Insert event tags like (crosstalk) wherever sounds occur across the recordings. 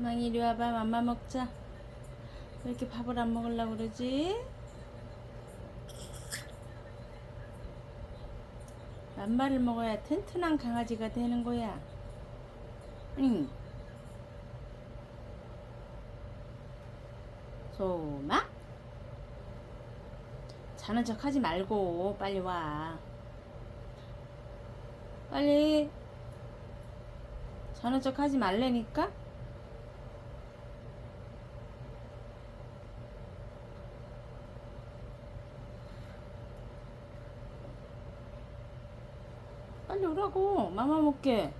망이 이리 와봐 맘마 먹자. 왜 이렇게 밥을 안 먹으려고 그러지? 맘마를 먹어야 튼튼한 강아지가 되는 거야. 응. 소마? 자는 척 하지 말고 빨리 와. 빨리. 자는 척 하지 말래니까 빨리 오라고. 마마 먹게.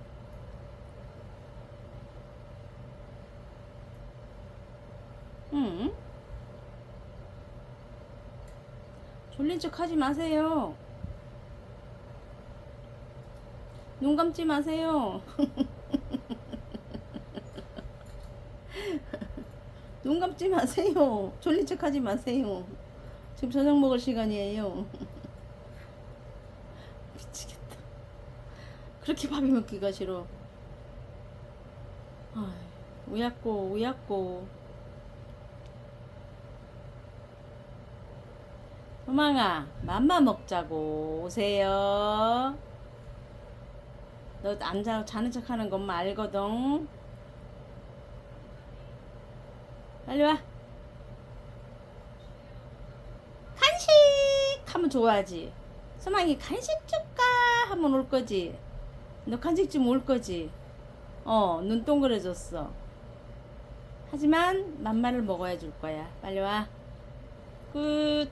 응? 졸린 척 하지 마세요. 눈 감지 마세요. (laughs) 눈 감지 마세요. 졸린 척 하지 마세요. 지금 저녁 먹을 시간이에요 (laughs) 그렇게 밥이 먹기가 싫어. 우약고 우약고 소망아 맘마 먹자고 오세요. 너 앉아 자는 척 하는 것만 알거든. 빨리 와. 간식! 하면 좋아하지. 소망이 간식 줄까? 하면 올 거지 너 간식 좀올 거지? 어 눈 동그래졌어. 하지만 맘마를 먹어야 줄 거야. 빨리 와 끝